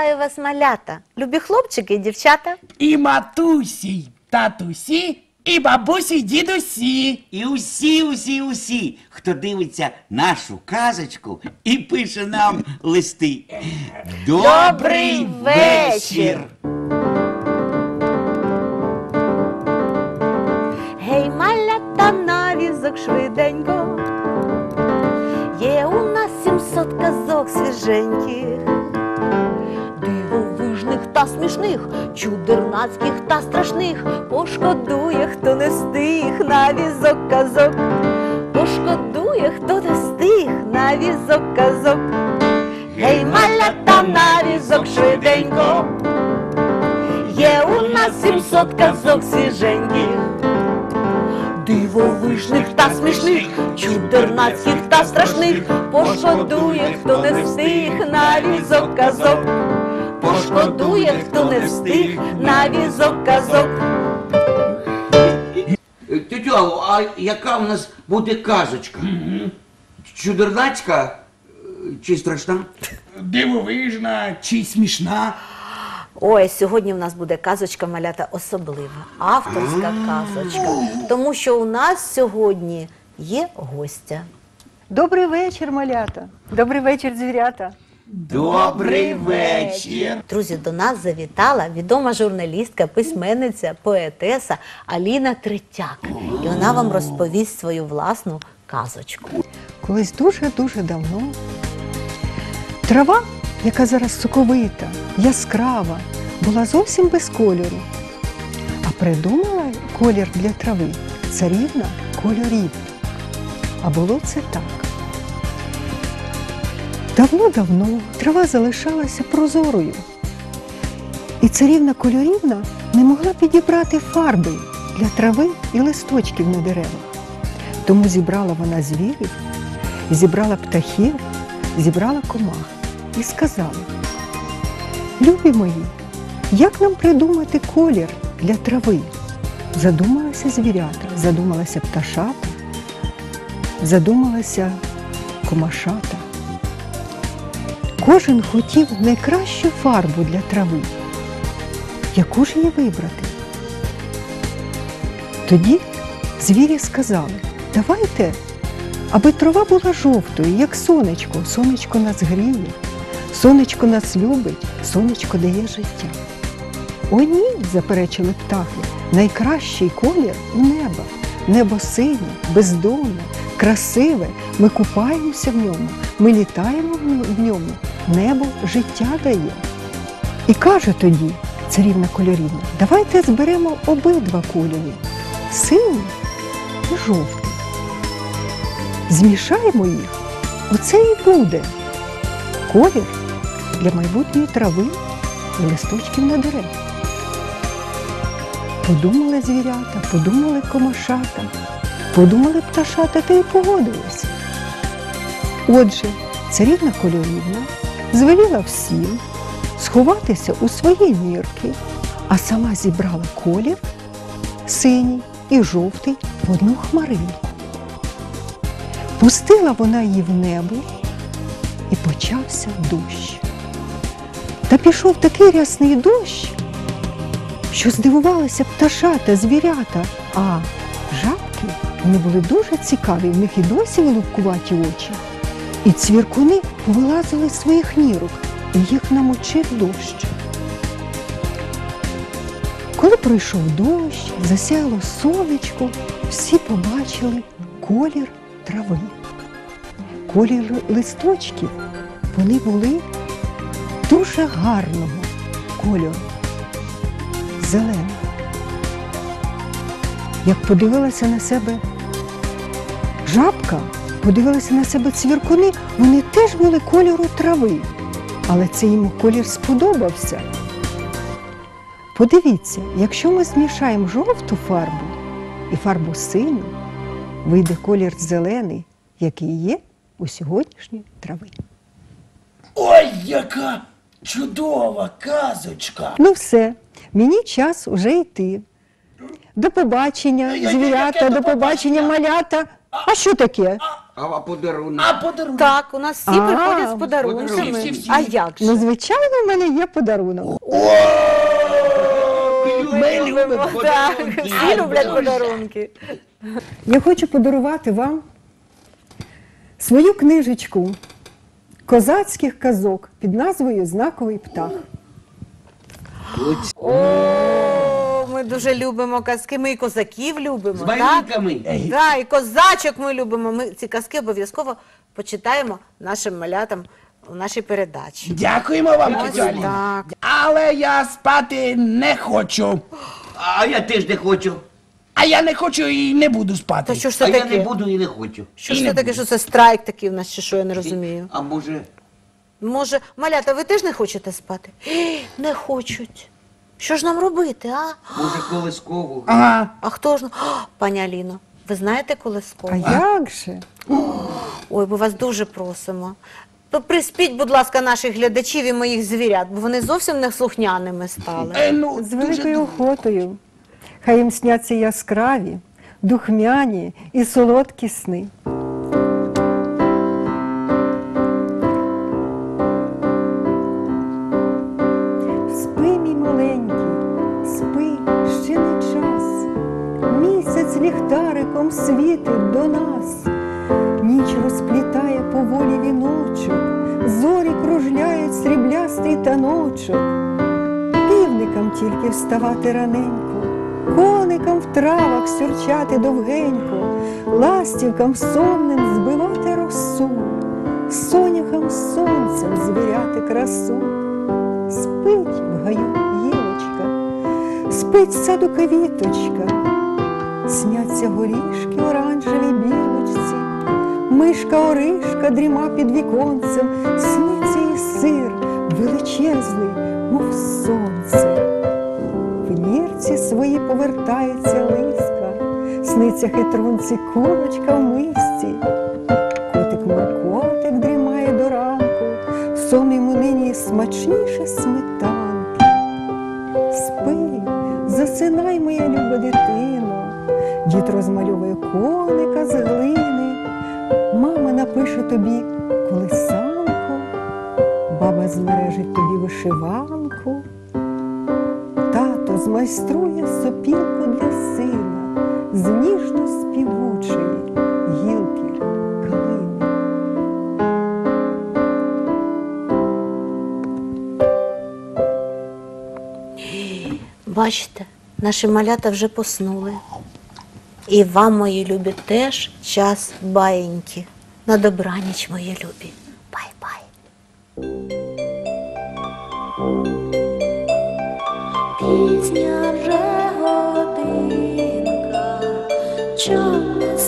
вітаю вас, малята, любі хлопчики і дівчата. І матусі, й татусі, і бабусі, й дідусі. І усі, усі, усі, хто дивиться нашу казочку і пише нам листи. Добрий вечір! Гей, малята на візок швиденько. Є у нас сімсот казок свіженьких, та смішних, чудернацьких та страшних. Пошкодує, хто не встиг на візок казок. Пошкодує, хто не встиг на візок казок. Гей, малята на візок швиденько. Є у нас сімсот казок свіженьких, дивовижних та смішних, чудернацьких та страшних. Пошкодує, хто не встиг на візок казок. Пошкодує, хто не встиг на візок казок. Тетю Алло, а яка в нас буде казочка? Чудернацька е, чи страшна? Дивовижна чи смішна. Ой, сьогодні в нас буде казочка малята особлива, авторська казочка, тому що у нас сьогодні є гостя. Добрий вечір, малята. Добрий вечір, звірята. Добрий вечір. Друзі, до нас завітала відома журналістка, письменниця, поетеса Аліна Третяк. І вона вам розповість свою власну казочку. Колись дуже-дуже давно трава, яка зараз соковита, яскрава, була зовсім без кольору. А придумала колір для трави царівна кольорів. А було це так. Давно-давно трава залишалася прозорою. І царівна кольорівна не могла підібрати фарби для трави і листочків на деревах. Тому зібрала вона звірів, зібрала птахів, зібрала комах і сказала: Любі мої, як нам придумати колір для трави? Задумалася звірята, задумалася пташата, задумалася комашата. Кожен хотів найкращу фарбу для трави. Яку ж її вибрати? Тоді звірі сказали, давайте, аби трава була жовтою, як сонечко. Сонечко нас гріє, сонечко нас любить, сонечко дає життя. О, ні, заперечили птахи, найкращий колір у неба. Небо синє, бездонне, красиве. Ми купаємося в ньому, ми літаємо в ньому, небо життя дає. І каже тоді царівна кольорівна, давайте зберемо обидва кольори синій і жовтий. Змішаємо їх, оце і буде колір для майбутньої трави і листочків на дерев. Подумали звірята, подумали комашата, подумали пташата та й погодилися. Отже, царівна кольорівна звеліла всім сховатися у свої нірки, а сама зібрала колір синій і жовтий в одну хмаринку. Пустила вона її в небо і почався дощ. Та пішов такий рясний дощ, що здивувалися пташата, звірята, а жабки вони були дуже цікаві, в них і досі вилупкуваті очі. І цвіркуни повилазили з своїх нірок, і їх намочив дощ. Коли пройшов дощ, засяяло сонечко, всі побачили колір трави. Колір листочків вони були дуже гарного кольору, зеленого. Як подивилася на себе жабка, подивилася на себе цвіркуни, вони теж були кольору трави, але це йому колір сподобався. Подивіться, якщо ми змішаємо жовту фарбу і фарбу синю, вийде колір зелений, який є у сьогоднішньої трави. Ой, яка чудова казочка. Ну все, мені час уже йти. До побачення, звірята, до побачення? малята. А що таке? А, подарунок? А подарунок? Так, у нас всі А, приходять з подарунками. всі, всі. А як же? Ну, звичайно, в мене є подарунок. Ми любимо Так, подарунки. всі люблять подарунки. Я хочу подарувати вам свою книжечку козацьких казок під назвою Знаковий птах. О, дуже любимо казки. Ми і козаків любимо. З так? малюнками? Так, і козачок ми любимо. Ми ці казки обов'язково почитаємо нашим малятам у нашій передачі. Дякуємо вам, Ось так. Але я спати не хочу. А я теж не хочу. А я не хочу і не буду спати. То що ж А я не буду і не хочу. Що ж це таке, що це страйк такий у нас, чи що я не розумію? А може, Може, малята, ви теж не хочете спати? Ей, Не хочуть. Що ж нам робити, а? може колискову? Ага. А хто ж? О, пані Аліно, ви знаєте Колескову? А як же? Ой, ми вас дуже просимо. То приспіть, будь ласка, наших глядачів і моїх звірят, бо вони зовсім не слухняними стали. Е, ну, З великою охотою. Хай їм сняться яскраві, духмяні і солодкі сни. Ліхтариком світить до нас. Ніч розплітає поволі віночок, зорі кружляють сріблястий таночок. Півникам тільки вставати раненько, коникам в травах сюрчати довгенько, ластівкам сонним збивати росу, соняхам сонцем звіряти красу. Спить в гаю спить саду квіточка, сняться горішки оранжевій білочці, мишка оришка дріма під віконцем, сниться і сир величезний, мов сонце. В нірці свої повертається лиска, сниться хитрунці курочка в мисці. Котик Муркотик дрімає до ранку, сон йому нині смачніше сметанки. Спи, засинай, моя люба дитино, дід розмальовує коника з глини, мама напише тобі колисанку, баба змережить тобі вишиванку, тато змайструє сопілку для сина з ніжно співучої гілки калини. Бачите, наші малята вже поснули. І вам, мої любі, теж час баєньки. На добраніч, мої любі. Бай-бай. Пісня вже годинка, чом не